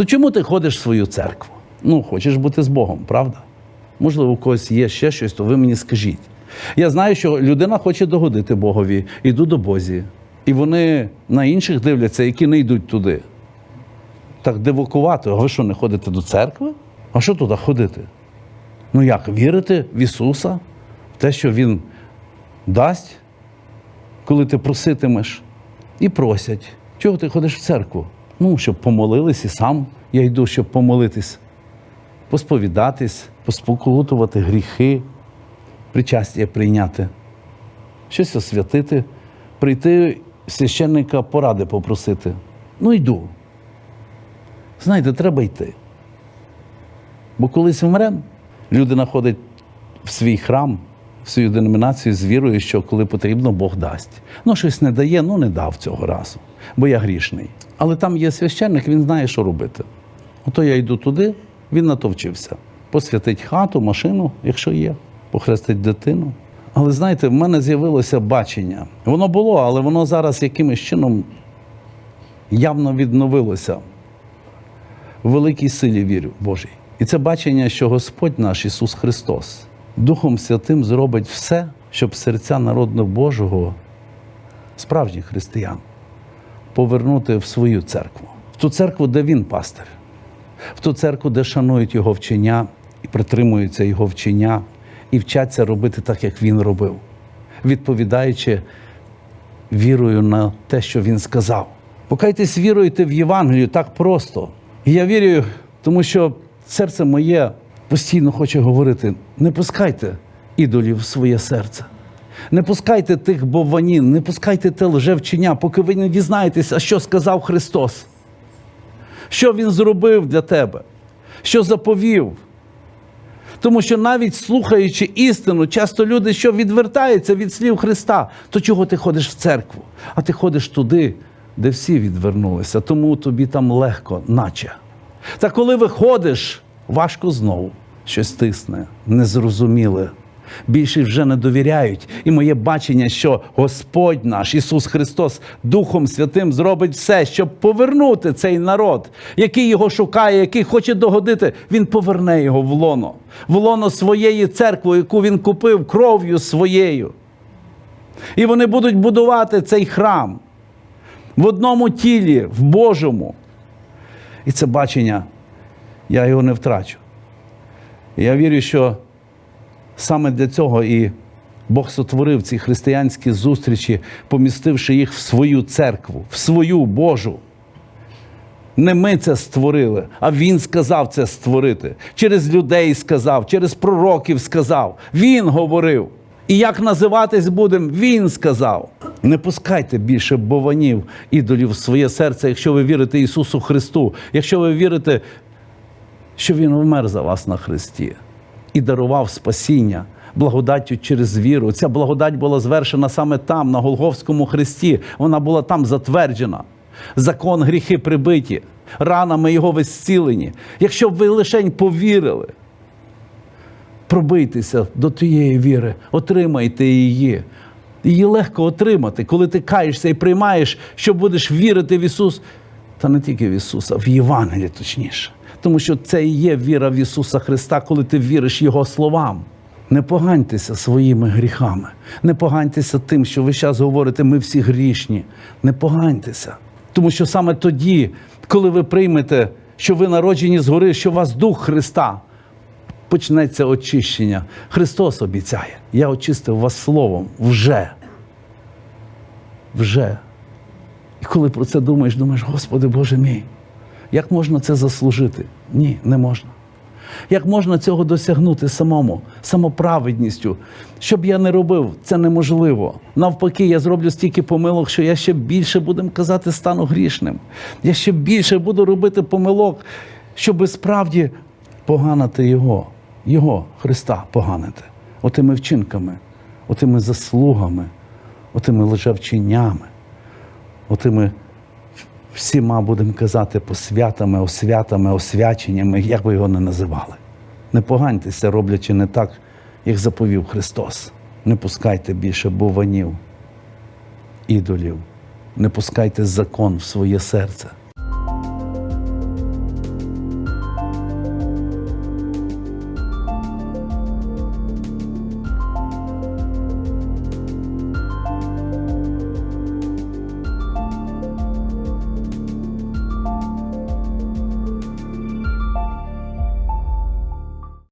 То чому ти ходиш в свою церкву? Ну, хочеш бути з Богом, правда? Можливо, у когось є ще щось, то ви мені скажіть. Я знаю, що людина хоче догодити Богові, іду до Бозі. І вони на інших дивляться, які не йдуть туди. Так дивакувато, а ви що, не ходите до церкви? А що туди ходити? Ну як, вірити в Ісуса, в те, що Він дасть, коли ти проситимеш, і просять. Чого ти ходиш в церкву? Ну, щоб помолились, і сам я йду, щоб помолитись, посповідатись, поспокутувати гріхи, причастя прийняти, щось освятити, прийти священника поради попросити. Ну, йду. Знаєте, треба йти. Бо колись вмрем, людина ходить в свій храм, свою деномінацію з вірою, що коли потрібно, Бог дасть. Ну, щось не дає, ну не дав цього разу, бо я грішний. Але там є священник, він знає, що робити. Ото я йду туди, він на то вчився. Посвятить хату, машину, якщо є, похрестить дитину. Але знаєте, в мене з'явилося бачення. Воно було, але воно зараз якимось чином явно відновилося в великій силі вірю Божій. І це бачення, що Господь наш Ісус Христос Духом Святим зробить все, щоб серця народу Божого, справжніх християн, повернути в свою церкву, в ту церкву, де Він пастир, в ту церкву, де шанують Його вчення і притримуються Його вчення, і вчаться робити так, як Він робив, відповідаючи вірою на те, що Він сказав. Покайтесь віруйте в Євангелію так просто. І я вірю, тому що серце моє постійно хоче говорити: не пускайте ідолів в своє серце. Не пускайте тих бованін, не пускайте те лжевчення, поки ви не дізнаєтеся, що сказав Христос. Що Він зробив для тебе, що заповів. Тому що навіть слухаючи істину, часто люди, що відвертаються від слів Христа, то чого ти ходиш в церкву? А ти ходиш туди, де всі відвернулися, тому тобі там легко, наче. Та коли виходиш, важко знову щось тисне, незрозуміле. Більше вже не довіряють. І моє бачення, що Господь наш Ісус Христос Духом Святим зробить все, щоб повернути цей народ, який його шукає, який хоче догодити, Він поверне його в лоно, в лоно своєї церкви, яку він купив кров'ю своєю. І вони будуть будувати цей храм в одному тілі, в Божому. І це бачення, я його не втрачу. Я вірю, що саме для цього і Бог сотворив ці християнські зустрічі, помістивши їх в свою церкву, в свою Божу. Не ми це створили, а Він сказав це створити. Через людей сказав, через пророків сказав. Він говорив. І як називатись будемо, Він сказав. Не пускайте більше бованів, ідолів в своє серце, якщо ви вірите Ісусу Христу, якщо ви вірите, що Він вмер за вас на Христі і дарував спасіння благодаттю через віру. Ця благодать була звершена саме там, на Голговському Христі. Вона була там затверджена. Закон гріхи прибиті, ранами його ви зцілені. Якщо б ви лишень повірили, пробийтеся до тієї віри, отримайте її. Її легко отримати, коли ти каєшся і приймаєш, що будеш вірити в Ісус, та не тільки в Ісуса, в Євангелії точніше. Тому що це і є віра в Ісуса Христа, коли ти віриш Його словам. Не поганьтеся своїми гріхами, не поганьтеся тим, що ви зараз говорите, ми всі грішні. Не поганьтеся. Тому що саме тоді, коли ви приймете, що ви народжені згори, що у вас Дух Христа, почнеться очищення. Христос обіцяє. Я очистив вас словом вже. Вже. І коли про це думаєш, думаєш, Господи Боже мій, як можна це заслужити? Ні, не можна. Як можна цього досягнути самому, самоправедністю? Що б я не робив, це неможливо. Навпаки, я зроблю стільки помилок, що я ще більше, будемо казати, стану грішним. Я ще більше буду робити помилок, щоб справді поганити Його, Його, Христа, поганити. Отими вчинками, отими заслугами, отими лжевченнями, отими всіма, будемо казати, посвятами, освятами, освяченнями, як би його не називали. Не поганьтеся, роблячи не так, як заповів Христос. Не пускайте більше буванів, ідолів, не пускайте закон в своє серце.